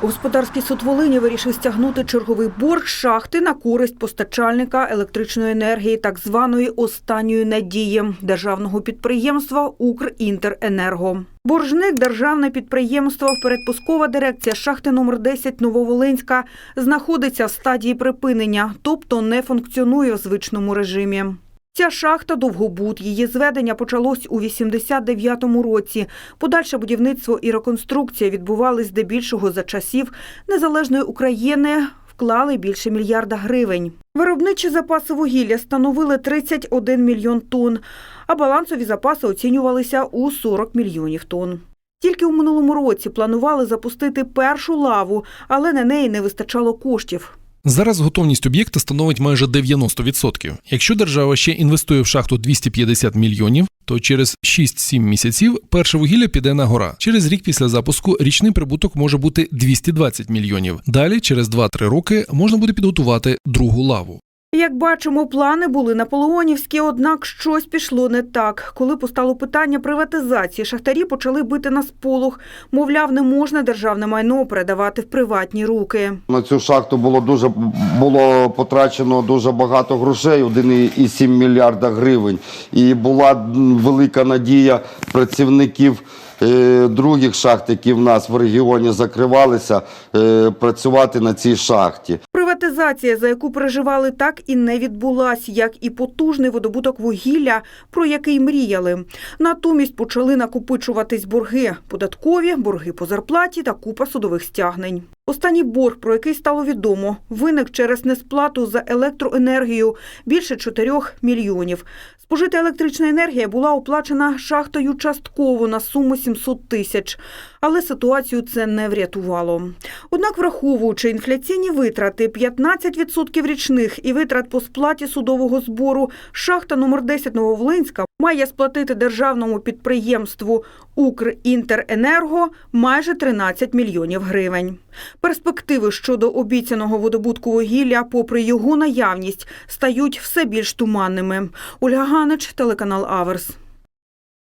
Господарський суд Волині вирішив стягнути черговий борг шахти на користь постачальника електричної енергії, так званої останньої надії державного підприємства Укрінтеренерго. Боржник державне підприємство передпускова дирекція шахти номер 10 Нововолинська знаходиться в стадії припинення, тобто не функціонує в звичному режимі. Ця шахта довгобуд. Її зведення почалось у 89-му році. Подальше будівництво і реконструкція відбувались здебільшого за часів незалежної України. Вклали більше мільярда гривень. Виробничі запаси вугілля становили 31 мільйон тонн, а балансові запаси оцінювалися у 40 мільйонів тонн. Тільки у минулому році планували запустити першу лаву, але на неї не вистачало коштів. Зараз готовність об'єкта становить майже 90%. Якщо держава ще інвестує в шахту 250 мільйонів, то через 6-7 місяців перше вугілля піде на гора. Через рік після запуску річний прибуток може бути 220 мільйонів. Далі, через 2-3 роки, можна буде підготувати другу лаву. Як бачимо, плани були наполеонівські, однак щось пішло не так. Коли постало питання приватизації, шахтарі почали бити на сполох. Мовляв, не можна державне майно передавати в приватні руки. На цю шахту було дуже було потрачено дуже багато грошей, 1,7 мільярда гривень. І була велика надія працівників е, других шахт, які в нас в регіоні закривалися, е, працювати на цій шахті. Приватизація, за яку переживали, так і не відбулась, як і потужний видобуток вугілля, про який мріяли. Натомість почали накопичуватись борги – податкові, борги по зарплаті та купа судових стягнень. Останній борг, про який стало відомо, виник через несплату за електроенергію більше 4 мільйонів. Спожита електрична енергія була оплачена шахтою частково на суму 700 тисяч. Але ситуацію це не врятувало. Однак, враховуючи інфляційні витрати 15% річних і витрат по сплаті судового збору, шахта номер 10 Нововолинська має сплатити державному підприємству Укрінтеренерго майже 13 мільйонів гривень. Перспективи щодо обіцяного видобутку вугілля, попри його наявність, стають все більш туманними. Ольга Ганич, телеканал Аверс.